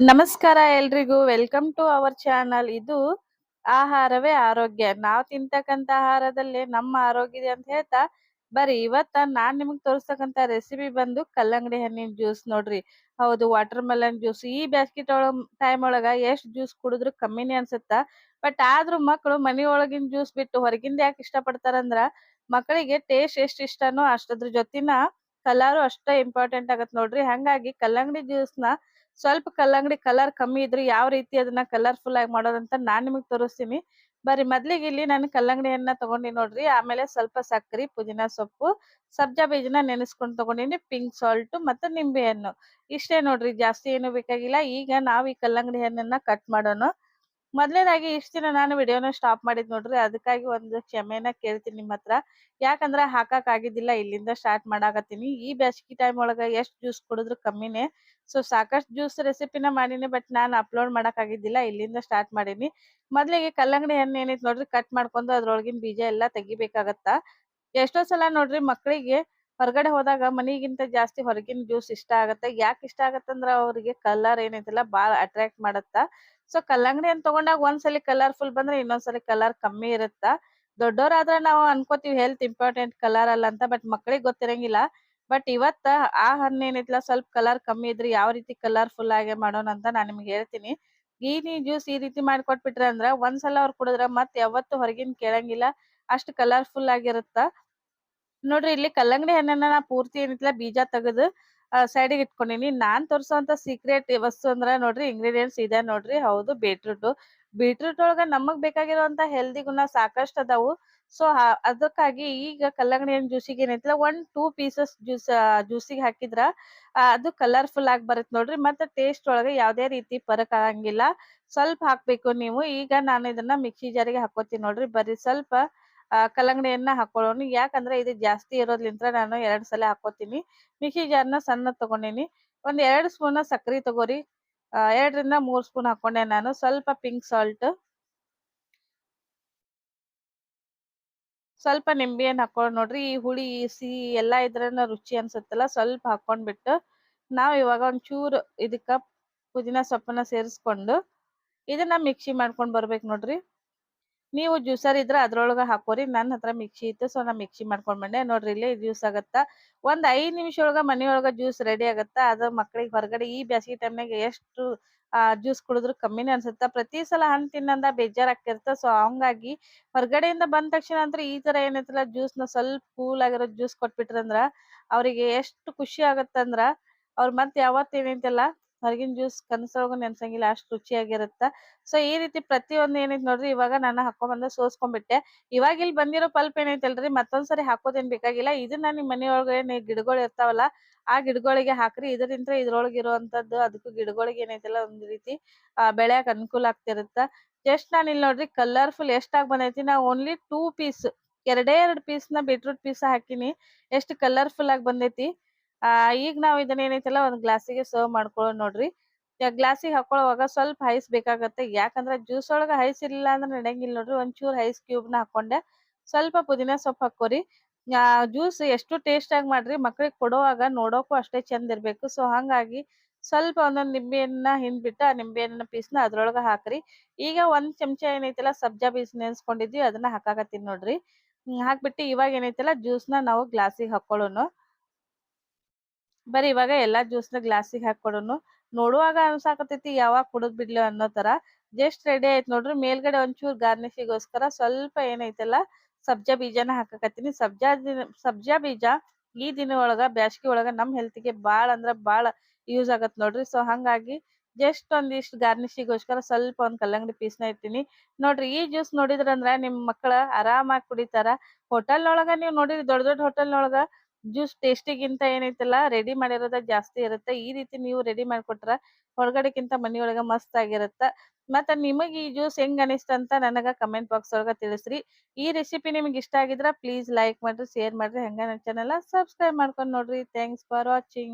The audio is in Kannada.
ನಮಸ್ಕಾರ ಎಲ್ರಿಗೂ. ವೆಲ್ಕಮ್ ಟು ಅವರ್ ಚಾನಲ್ ಇದು ಆಹಾರವೇ ಆರೋಗ್ಯ. ನಾವು ತಿಂತಕ್ಕಂತ ಆಹಾರದಲ್ಲಿ ನಮ್ಮ ಆರೋಗ್ಯ ಇದೆ ಅಂತ ಹೇಳ್ತಾ, ಬರೀ ಇವತ್ತ ನಾನ್ ನಿಮಗ್ ತೋರಿಸ್ತಕ್ಕಂತ ರೆಸಿಪಿ ಬಂದು ಕಲ್ಲಂಗಡಿ ಹಣ್ಣಿನ ಜ್ಯೂಸ್ ನೋಡ್ರಿ. ಹೌದು ವಾಟರ್ ಮೆಲನ್ ಜ್ಯೂಸ್ ಈ ಬ್ಯಾಸ್ಗಿ ಟೈಮ್ ಒಳಗ ಎಷ್ಟ್ ಜ್ಯೂಸ್ ಕುಡಿದ್ರು ಕಮ್ಮಿನೇ ಅನ್ಸುತ್ತ? ಬಟ್ ಆದ್ರೂ ಮಕ್ಕಳು ಮನಿ ಒಳಗಿನ ಜ್ಯೂಸ್ ಬಿಟ್ಟು ಹೊರಗಿಂದ ಯಾಕೆ ಇಷ್ಟ ಪಡ್ತಾರಂದ್ರ ಮಕ್ಕಳಿಗೆ ಟೇಸ್ಟ್ ಎಷ್ಟ್ ಇಷ್ಟನೋ ಅಷ್ಟದ್ರ ಜೊತಿನ ಕಲರು ಅಷ್ಟೇ ಇಂಪಾರ್ಟೆಂಟ್ ಆಗತ್ ನೋಡ್ರಿ. ಹಂಗಾಗಿ ಕಲ್ಲಂಗಡಿ ಜ್ಯೂಸ್ನ ಸ್ವಲ್ಪ ಕಲ್ಲಂಗಡಿ ಕಲರ್ ಕಮ್ಮಿ ಇದ್ರೆ ಯಾವ ರೀತಿ ಅದನ್ನ ಕಲರ್ಫುಲ್ ಆಗಿ ಮಾಡೋದಂತ ನಾನ್ ನಿಮಗ್ ತೋರಿಸ್ತೀನಿ. ಬರ್ರಿ ಮೊದ್ಲಿಗೆ ಇಲ್ಲಿ ನಾನು ಕಲ್ಲಂಗಡಿಯನ್ನ ತಗೊಂಡಿ ನೋಡ್ರಿ. ಆಮೇಲೆ ಸ್ವಲ್ಪ ಸಕ್ಕರೆ ಪುದೀನ ಸೊಪ್ಪು, ಸಬ್ಜಾ ಬೀಜನ ನೆನೆಸ್ಕೊಂಡು ತಗೊಂಡಿನಿ. ಪಿಂಕ್ ಸಾಲ್ಟ್ ಮತ್ತೆ ನಿಂಬೆ ಹಣ್ಣು. ಇಷ್ಟೇ ನೋಡ್ರಿ, ಜಾಸ್ತಿ ಏನು ಬೇಕಾಗಿಲ್ಲ. ಈಗ ನಾವ್ ಈ ಕಲ್ಲಂಗಡಿ ಹಣ್ಣನ್ನ ಕಟ್ ಮಾಡೋಣ. ಮೊದ್ಲನೇದಾಗಿ ಇಷ್ಟ ದಿನ ನಾನು ವಿಡಿಯೋನ ಸ್ಟಾಪ್ ಮಾಡಿದ್ ನೋಡ್ರಿ, ಅದಕ್ಕಾಗಿ ಒಂದು ಕ್ಷಮೆನ ಕೇಳ್ತೀನಿ ನಿಮ್ ಹತ್ರ ಯಾಕಂದ್ರ ಹಾಕಕ್ ಆಗಿದ್ದಿಲ್ಲ, ಇಲ್ಲಿಂದ ಸ್ಟಾರ್ಟ್ ಮಾಡಾಕತ್ತೀನಿ. ಈ ಬೇಸಿಗೆ ಟೈಮ್ ಒಳಗ ಎಷ್ಟ್ ಜ್ಯೂಸ್ ಕುಡಿದ್ರು ಕಮ್ಮಿನೇ. ಸೊ ಸಾಕಷ್ಟು ಜ್ಯೂಸ್ ರೆಸಿಪಿನ ಮಾಡೀನಿ ಬಟ್ ನಾನು ಅಪ್ಲೋಡ್ ಮಾಡಕ್ ಆಗಿದ್ದಿಲ್ಲ, ಇಲ್ಲಿಂದ ಸ್ಟಾರ್ಟ್ ಮಾಡೀನಿ. ಮೊದ್ಲಿಗೆ ಕಲ್ಲಂಗಡಿ ಹಣ್ಣು ಏನೈತಿ ನೋಡ್ರಿ ಕಟ್ ಮಾಡ್ಕೊಂಡು ಅದ್ರೊಳಗಿನ ಬೀಜ ಎಲ್ಲಾ ತೆಗಿಬೇಕಾಗತ್ತ. ಎಷ್ಟೋ ಸಲ ನೋಡ್ರಿ ಮಕ್ಕಳಿಗೆ ಹೊರಗಡೆ ಹೋದಾಗ ಮನಿಗಿಂತ ಜಾಸ್ತಿ ಹೊರಗಿನ ಜ್ಯೂಸ್ ಇಷ್ಟ ಆಗತ್ತೆ. ಯಾಕೆ ಇಷ್ಟ ಆಗತ್ತಂದ್ರ ಅವ್ರಿಗೆ ಕಲರ್ ಏನೈತಿಲ್ಲ ಬಾಳ ಅಟ್ರಾಕ್ಟ್ ಮಾಡತ್ತ. ಸೊ ಕಲ್ಲಂಗಡಿ ಅಂತ ತಗೊಂಡಾಗ ಒಂದ್ಸಲಿ ಕಲರ್ಫುಲ್ ಬಂದ್ರೆ ಇನ್ನೊಂದ್ಸಲಿ ಕಲರ್ ಕಮ್ಮಿ ಇರುತ್ತ. ದೊಡ್ಡೋರಾದ್ರ ನಾವು ಅನ್ಕೋತೀವಿ ಹೆಲ್ತ್ ಇಂಪಾರ್ಟೆಂಟ್ ಕಲರ್ ಅಲ್ಲ ಅಂತ, ಬಟ್ ಮಕ್ಳಿಗೆ ಗೊತ್ತಿರಂಗಿಲ್ಲ. ಬಟ್ ಇವತ್ತ ಆ ಹಣ್ಣು ಏನೈತಲ್ಲ ಸ್ವಲ್ಪ ಕಲರ್ ಕಮ್ಮಿ ಇದ್ರೆ ಯಾವ ರೀತಿ ಕಲರ್ಫುಲ್ ಆಗಿ ಮಾಡೋಣ ಅಂತ ನಾನ್ ನಿಮ್ಗೆ ಹೇಳ್ತೀನಿ. ಈ ನೀ ಜ್ಯೂಸ್ ಈ ರೀತಿ ಮಾಡ್ಕೊಟ್ಬಿಟ್ರೆ ಅಂದ್ರ ಒಂದ್ಸಲ ಅವ್ರು ಕುಡಿದ್ರ ಮತ್ ಯಾವತ್ತು ಹೊರಗಿನ ಕೇಳಂಗಿಲ್ಲ ಅಷ್ಟು ಕಲರ್ಫುಲ್ ಆಗಿರುತ್ತ. ನೋಡ್ರಿ ಇಲ್ಲಿ ಕಲ್ಲಂಗಡಿ ಹಣ್ಣನ್ನ ನಾ ಪೂರ್ತಿ ಏನಿತ್ತಲ್ಲ ಬೀಜ ತೆಗೆದು ಸೈಡಿಗೆ ಇಟ್ಕೊಂಡಿನಿ. ನಾನ್ ತೋರ್ಸೋಂತ ಸೀಕ್ರೆಟ್ ವಸ್ತು ಅಂದ್ರ ನೋಡ್ರಿ ಇಂಗ್ರೀಡಿಯೆಂಟ್ಸ್ ಇದೆ ನೋಡ್ರಿ. ಹೌದು ಬೀಟ್ರೂಟ್ ಬೀಟ್ರೂಟ್ ಒಳಗ ನಮಗ್ ಬೇಕಾಗಿರುವಂತ ಹೆಲ್ದಿ ಗುಣ ಸಾಕಷ್ಟು ಅದಾವು. ಸೊ ಅದಕ್ಕಾಗಿ ಈಗ ಕಲ್ಲಂಗಡಿ ಹಣ್ಣು ಜ್ಯೂಸಿಗೆ ಏನೈತಿಲ್ಲ ಒನ್ ಟೂ ಪೀಸಸ್ ಜ್ಯೂಸ್ ಜ್ಯೂಸಿಗೆ ಹಾಕಿದ್ರ ಅದು ಕಲರ್ಫುಲ್ ಆಗಿ ಬರುತ್ತೆ ನೋಡ್ರಿ. ಮತ್ತೆ ಟೇಸ್ಟ್ ಒಳಗೆ ಯಾವ್ದೇ ರೀತಿ ಫರಕ್ ಆಗಂಗಿಲ್ಲ. ಸ್ವಲ್ಪ ಹಾಕ್ಬೇಕು ನೀವು. ಈಗ ನಾನು ಇದನ್ನ ಮಿಕ್ಸಿ ಜಾರಿಗೆ ಹಾಕೋತೀನಿ ನೋಡ್ರಿ. ಬರೀ ಸ್ವಲ್ಪ ಕಲ್ಲಂಗಡಿಯನ್ನ ಹಾಕೊಳ್ಳೋಣ ಯಾಕಂದ್ರೆ ಇದು ಜಾಸ್ತಿ ಇರೋದ್ಲಿಂತ್ರ ನಾನು ಎರಡ್ ಸಲ ಹಾಕೋತೀನಿ ಮಿಕ್ಸಿ ಜಾರ್ನ ಸಣ್ಣ ತಗೊಂಡಿನಿ. ಒಂದ್ ಎರಡ್ ಸ್ಪೂನ್ ಸಕ್ಕರೆ ತಗೋರಿ. ಎರಡರಿಂದ ಮೂರ್ ಸ್ಪೂನ್ ಹಾಕೊಂಡೆ ನಾನು. ಸ್ವಲ್ಪ ಪಿಂಕ್ ಸಾಲ್ಟ್. ಸ್ವಲ್ಪ ನಿಂಬೆಹಣ್ಣು ಹಾಕೊಳ್ಳೋಣ ನೋಡ್ರಿ. ಈ ಹುಳಿ ಸಿಹಿ ಎಲ್ಲಾ ಇದ್ರನ್ನ ರುಚಿ ಅನ್ಸುತ್ತಲ್ಲ, ಸ್ವಲ್ಪ ಹಾಕೊಂಡ್ಬಿಟ್ಟು ನಾವ್ ಇವಾಗ ಒಂಚೂರು ಇದಕ್ಕ ಪುದೀನ ಸೊಪ್ಪನ್ನ ಸೇರಿಸ್ಕೊಂಡು ಇದನ್ನ ಮಿಕ್ಸಿ ಮಾಡ್ಕೊಂಡ್ ಬರ್ಬೇಕು ನೋಡ್ರಿ. ನೀವು ಜ್ಯೂಸರ್ ಇದ್ರೆ ಅದ್ರೊಳಗ ಹಾಕೋರಿ. ನನ್ನ ಹತ್ರ ಮಿಕ್ಸಿ ಇತ್ತು, ಸೊ ನಾ ಮಿಕ್ಸಿ ಮಾಡ್ಕೊಂಡ್ ಬಂದೆ. ನೋಡ್ರಿ, ಇಲ್ಲಿ ಜ್ಯೂಸ್ ಆಗತ್ತ? ಒಂದ್ ಐದ್ ನಿಮಿಷ ಒಳಗ ಮನಿಯೊಳಗ ಜ್ಯೂಸ್ ರೆಡಿ ಆಗತ್ತ? ಅದ ಮಕ್ಕಳಿಗೆ ಹೊರಗಡೆ ಈ ಬ್ಯಾಸಗಿ ಟೈಮ್ನಾಗ ಎಷ್ಟು ಜ್ಯೂಸ್ ಕುಡಿದ್ರು ಕಮ್ಮಿನೇ ಅನ್ಸುತ್ತ? ಪ್ರತಿ ಸಲ ಹಣ್ಣ್ ತಿನ್ನಂದ ಬೇಜಾರ್ ಆಕ್ತಿರ್ತ ಸೊ ಹಂಗಾಗಿ ಹೊರಗಡೆಯಿಂದ ಬಂದ ತಕ್ಷಣ ಅಂದ್ರೆ ಈ ತರ ಏನೈತಲ್ಲ ಜ್ಯೂಸ್ನ ಸ್ವಲ್ಪ ಕೂಲ್ ಆಗಿರೋ ಜ್ಯೂಸ್ ಕೊಟ್ಬಿಟ್ರಂದ್ರ, ಅವ್ರಿಗೆ ಎಷ್ಟು ಖುಷಿ ಆಗತ್ತಂದ್ರ, ಅವ್ರ ಮತ್ತೆ ಯಾವತ್ ಏನೈತಲ್ಲ ಹೊರಗಿನ ಜ್ಯೂಸ್ ಕನಸೊಳಗೂ ನೆನ್ಸಂಗಿಲ್ಲ, ಅಷ್ಟು ರುಚಿಯಾಗಿರುತ್ತೆ. ಸೊ ಈ ರೀತಿ ಪ್ರತಿಯೊಂದ್ ಏನೈತಿ ನೋಡ್ರಿ, ಇವಾಗ ನಾನು ಹಾಕೊಂಡ್ ಸೋಸ್ಕೊಂಡ್ಬಿಟ್ಟೆ ಇವಾಗ ಇಲ್ಲಿ ಬಂದಿರೋ ಪಲ್ಪ್ ಏನೈತಲ್ರಿ ಮತ್ತೊಂದ್ಸರಿ ಹಾಕೋದೇನ್ ಬೇಕಾಗಿಲ್ಲ. ಇದನ್ನ ನಿಮ್ ಮನೆಯೊಳಗೆ ಗಿಡಗಳು ಇರ್ತಾವಲ್ಲ, ಆ ಗಿಡಗಳಿಗೆ ಹಾಕ್ರಿ. ಇದರಿಂದ ಇದ್ರೊಳಗೆ ಇರುವಂತದ್ದು ಅದಕ್ಕೂ ಗಿಡಗಳಿಗೆ ಏನೈತಲ್ಲ ಒಂದ್ ರೀತಿ ಬೆಳ್ಯಾಕ ಅನುಕೂಲ ಆಗ್ತಿರುತ್ತ. ಜಸ್ಟ್ ನಾನು ಇಲ್ಲಿ ನೋಡ್ರಿ, ಕಲರ್ಫುಲ್ ಎಷ್ಟಾಗಿ ಬಂದೈತಿ, ನಾ ಓನ್ಲಿ ಟೂ ಪೀಸ್, ಎರಡೇ ಎರಡು ಪೀಸ್ನ ಬೀಟ್ರೂಟ್ ಪೀಸ್ ಹಾಕಿನಿ. ಎಷ್ಟು ಕಲರ್ಫುಲ್ ಆಗಿ ಬಂದೈತಿ. ಆ, ಈಗ ನಾವ್ ಇದನ್ನ ಏನೈತಿಲ್ಲ, ಒಂದ್ ಗ್ಲಾಸಿಗೆ ಸರ್ವ್ ಮಾಡ್ಕೊಳ್ಳೋಣ ನೋಡ್ರಿ. ಗ್ಲಾಸಿಗೆ ಹಾಕೊಳ್ಳುವಾಗ ಸ್ವಲ್ಪ ಐಸ್ ಬೇಕಾಗತ್ತೆ. ಯಾಕಂದ್ರೆ ಜ್ಯೂಸ್ ಒಳಗ ಐಸ್ ಇರ್ಲಿಲ್ಲ ಅಂದ್ರೆ ನಡೆಯಂಗಿಲ್ಲ ನೋಡ್ರಿ. ಒಂಚೂರು ಹೈಸ್ ಕ್ಯೂಬ್ನ ಹಾಕೊಂಡೆ ಸ್ವಲ್ಪ ಪುದೀನ ಸೊಪ್ಪು ಹಾಕೋರಿ ಜ್ಯೂಸ್ ಎಷ್ಟು ಟೇಸ್ಟ್ ಆಗಿ ಮಾಡ್ರಿ ಮಕ್ಳಿಗೆ ಕೊಡುವಾಗ ನೋಡೋಕು ಅಷ್ಟೇ ಚಂದ ಇರ್ಬೇಕು. ಸೊ ಹಂಗಾಗಿ ಸ್ವಲ್ಪ ಒಂದೊಂದ್ ನಿಂಬೆಹಣ್ಣ ಹಿಂದ್ಬಿಟ್ಟು ಆ ನಿಂಬೆಹಣ್ಣಿನ ಪೀಸ್ನ ಅದ್ರೊಳಗ ಹಾಕ್ರಿ. ಈಗ ಒಂದ್ ಚಮಚ ಏನೈತಲ್ಲ, ಸಬ್ಜಾ ಬೀಸ್ ನೆನ್ಸ್ಕೊಂಡಿದ್ವಿ, ಅದನ್ನ ಹಾಕಾಕತ್ತೀನಿ ನೋಡ್ರಿ. ಹಾಕ್ಬಿಟ್ಟು ಇವಾಗ ಏನೈತಲ್ಲ ಜ್ಯೂಸ್ನ ನಾವು ಗ್ಲಾಸಿಗೆ ಹಾಕೊಳ್ಳೋಣ ಬರೀ ಇವಾಗ ಎಲ್ಲಾ ಜ್ಯೂಸ್ನ ಗ್ಲಾಸಿಗೆ ಹಾಕೊಡೋನು ನೋಡುವಾಗ ಅನ್ಸಾಕತೈತಿ, ಯಾವಾಗ ಕುಡದ್ ಬಿಡ್ಲಿ ಅನ್ನೋ ತರ. ಜಸ್ಟ್ ರೆಡಿ ಆಯ್ತು ನೋಡ್ರಿ, ಮೇಲ್ಗಡೆ ಒಂಚೂರ್ ಗಾರ್ನಿಶಿಗೋಸ್ಕರ ಸ್ವಲ್ಪ ಏನೈತಲ್ಲ, ಸಬ್ಜಾ ಬೀಜನ ಹಾಕಕತ್ತೀನಿ. ಸಬ್ಜಾ ದಿನ, ಸಬ್ಜಾ ಬೀಜ ಈ ದಿನ ಒಳಗ ಬ್ಯಾಸ್ಗಿ ಒಳಗ ನಮ್ ಹೆಲ್ತ್ಗೆ ಬಾಳ ಅಂದ್ರ ಬಾಳ ಯೂಸ್ ಆಗತ್ ನೋಡ್ರಿ. ಸೊ ಹಂಗಾಗಿ ಜಸ್ಟ್ ಒಂದಿಷ್ಟು ಗಾರ್ನಿಶಿಗೋಸ್ಕರ ಸ್ವಲ್ಪ ಒಂದ್ ಕಲ್ಲಂಗಡಿ ಪೀಸ್ನ ಇಟ್ಟಿನಿ. ನೋಡ್ರಿ, ಈ ಜ್ಯೂಸ್ ನೋಡಿದ್ರಂದ್ರ ನಿಮ್ ಮಕ್ಕಳ ಆರಾಮಾಗಿ ಕುಡಿತಾರ. ಹೋಟೆಲ್ ಒಳಗ ನೀವ್ ನೋಡಿರಿ, ದೊಡ್ಡ ದೊಡ್ಡ ಹೋಟೆಲ್ ಒಳಗ ಜ್ಯೂಸ್ ಟೇಸ್ಟಿಗಿಂತ ಏನೈತಲ್ಲ, ರೆಡಿ ಮಾಡಿರೋದ ಜಾಸ್ತಿ ಇರುತ್ತೆ. ಈ ರೀತಿ ನೀವು ರೆಡಿ ಮಾಡ್ಕೊಟ್ರ ಹೊರಗಡೆಕ್ಕಿಂತ ಮನಿಯೊಳಗ ಮಸ್ತ್ ಆಗಿರುತ್ತೆ ಮತ್ತ ನಿಮಗೆ ಈ ಜ್ಯೂಸ್ ಹೆಂಗ್ ಅನಿಸ್ತಂತ ನನಗ ಕಮೆಂಟ್ ಬಾಕ್ಸ್ ಒಳಗ ತಿಳಿಸ್ರಿ. ಈ ರೆಸಿಪಿ ನಿಮ್ಗೆ ಇಷ್ಟ ಆಗಿದ್ರ ಪ್ಲೀಸ್ ಲೈಕ್ ಮಾಡ್ರಿ, ಶೇರ್ ಮಾಡ್ರಿ. ಹಂಗ ನನ್ನ ಚಾನೆಲ್ ಸಬ್ಸ್ಕ್ರೈಬ್ ಮಾಡ್ಕೊಂಡ್ ನೋಡ್ರಿ. Thanks for watching.